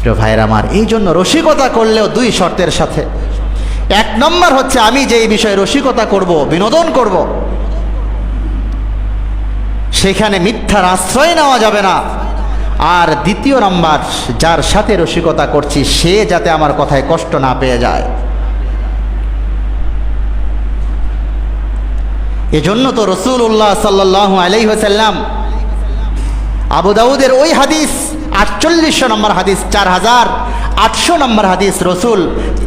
প্রিয় ভাইয়ের আমার, এই জন্য রসিকতা করলেও দুই শর্তের সাথে। এক নম্বর হচ্ছে আমি যে এই বিষয়ে রসিকতা করব, বিনোদন করব, সেখানে মিথ্যার আশ্রয় নেওয়া যাবে না। আর দ্বিতীয় নাম্বার, যার সাথে রসিকতা করছি, সে যাতে আমার কথায় কষ্ট না পেয়ে যায়। এজন্য তো রসুল্লাহ সাল্লাহ আলাইসাল্লাম আবু দাউদের ওই হাদিস আটচল্লিশশো নম্বর হাদিস চার হাজার আটশো নম্বর হাদিস রসুল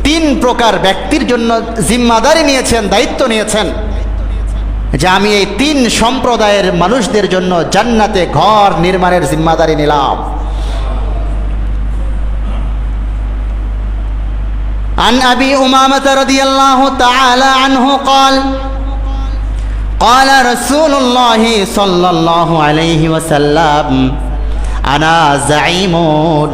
তিন প্রকার ব্যক্তির জন্য জিম্মাদারি নিয়েছেন দায়িত্ব নিয়েছেন যে আমি এই তিন সম্প্রদায়ের মানুষদের জন্য জান্নাতে ঘর নির্মাণের জিম্মাদারি নিলাম عن أبي أمامة رضي الله تعالى عنه قال قال رسول الله صلى الله عليه وسلم আনা জাইমুন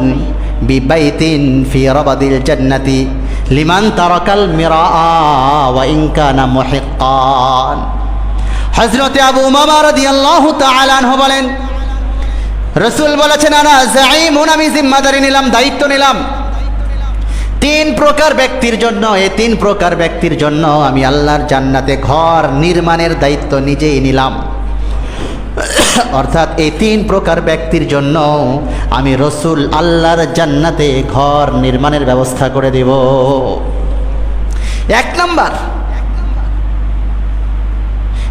বিবাইতিন ফি রবাদিল জান্নাতি লিমান তারাকাল মিরাআ ওয়া ইন কানা মুহিক্কান। হযরতে আবু উমামা রাদিয়াল্লাহু তাআলা আনহু বলেন, রসুল বলেছেন, আনা জাইমুন আমি জিম্মাদারি নিলাম, দায়িত্ব নিলাম। তিন প্রকার ব্যক্তির জন্য এই তিন প্রকার ব্যক্তির জন্য আমি আল্লাহর জান্নাতে ঘর নির্মাণের দায়িত্ব নিজেই নিলাম। অর্থাৎ এই তিন প্রকার ব্যক্তির জন্য আমি রসুল আল্লাহর জান্নাতে ঘর নির্মাণের ব্যবস্থা করে দেব। এক নম্বর,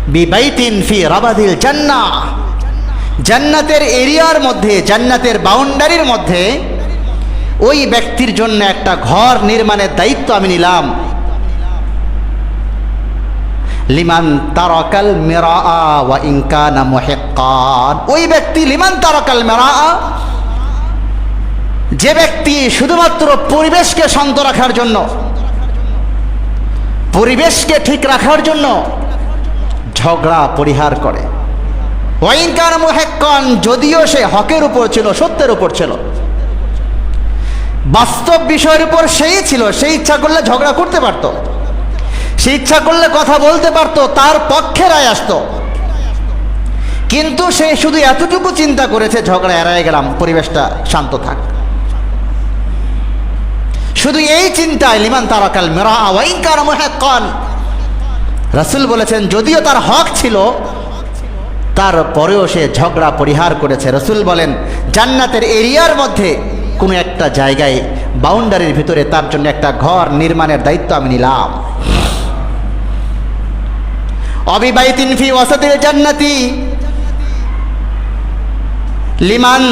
বিবাইতিন ফি রাবাদিল জান্না। জান্নাতের এরিয়ার মধ্যে, জান্নাতের বাউন্ডারির মধ্যে ওই ব্যক্তির জন্য একটা ঘর নির্মাণের দায়িত্ব আমি নিলাম। লিমান তারকাল মেরা ওয়া ইনকানা মুহিক্কান। ওই ব্যক্তি লিমান তারকাল মেরা যে ব্যক্তি শুধুমাত্র পরিবেশকে শান্ত রাখার জন্য, পরিবেশকে ঠিক রাখার জন্য ঝগড়া পরিহার করে। ওয়াইনকান মুহেক্কন, যদিও সে হকের উপর ছিল, সত্যের উপর ছিল। বাস্তব বিষয়ের উপর সেই ছিল, সেই ইচ্ছা করলে ঝগড়া করতে পারত। সে ইচ্ছা করলে কথা বলতে পারতো, তার পক্ষে রায় আসত। কিন্তু সে শুধু এতটুকু চিন্তা করেছে, ঝগড়া এড়ায় গেলাম, পরিবেশটা শান্ত থাক। শুধু এই চিন্তায়, লিমান তারাকাল মেরা ওয়াইনকান মুহেক্কন রাসুল বলেছেন, যদিও তার হক ছিল তারপরেও সে ঝগড়া পরিহার করেছে। রসুল বলেন, জান্নাতের এরিয়ার মধ্যে কোনো একটা জায়গায় বাউন্ডারির ভিতরে তার জন্য একটা ঘর নির্মাণের দায়িত্ব আমি নিলাম। অবিবাহিতিন ফি ওয়াসাতিল জান্নাতি। লিমান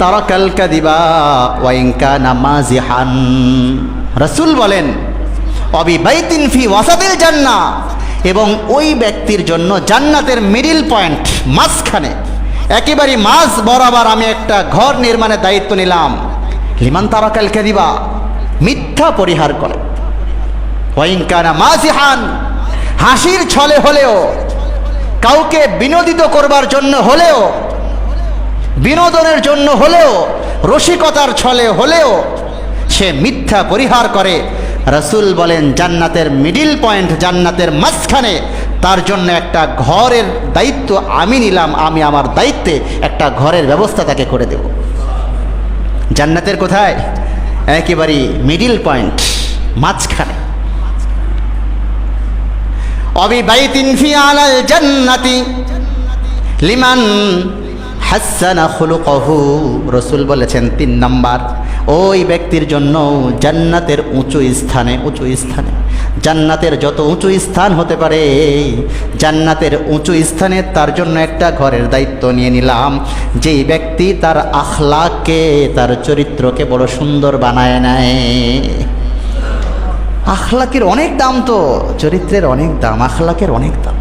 তারাকাল কাদিবা ওয়াইনকা নামাজিহান রসুল বলেন, অবিবাহিতিন ফি ওয়াসাতিল জান্না এবং ওই ব্যক্তির জন্য জান্নাতের মিডিল পয়েন্ট মাঝখানে। একেবারে মাঝ বরাবর আমি একটা ঘর নির্মাণের দায়িত্ব নিলাম। লিমান তারাকাল কাদিবা, মিথ্যা পরিহার করে। ওয়াইনকানা মাজিহান হাসির ছলে হলেও, কাউকে বিনোদিত করবার জন্য হলেও, বিনোদনের জন্য হলেও, রসিকতার ছলে হলেও সে মিথ্যা পরিহার করে। রসুল বলেন, জান্নাতের মিডিল পয়েন্ট জান্নাতের মাঝখানে তার জন্য একটা ঘরের দায়িত্ব আমি নিলাম, আমি আমার দায়িত্বে একটা ঘরের ব্যবস্থা তাকে করে দেব। জান্নাতের কোথায়? একেবারে মিডিল পয়েন্ট মাঝখানে। অবিবাইতিন ফি আলাল জান্নাতি। লিমান হাসানা খুলুকহু। রসুল বলেছেন তিন নাম্বার, ওই ব্যক্তির জন্য জান্নাতের উঁচু স্থানে উঁচু স্থানে, জান্নাতের যত উঁচু স্থান হতে পারে, জান্নাতের উঁচু স্থানে তার জন্য একটা ঘরের দায়িত্ব নিয়ে নিলাম। যেই ব্যক্তি তার আখলাকে, তার চরিত্রকে বড় সুন্দর বানায় নেয়। আখলাকের অনেক দাম তো চরিত্রের অনেক দাম আখলাকের অনেক দাম।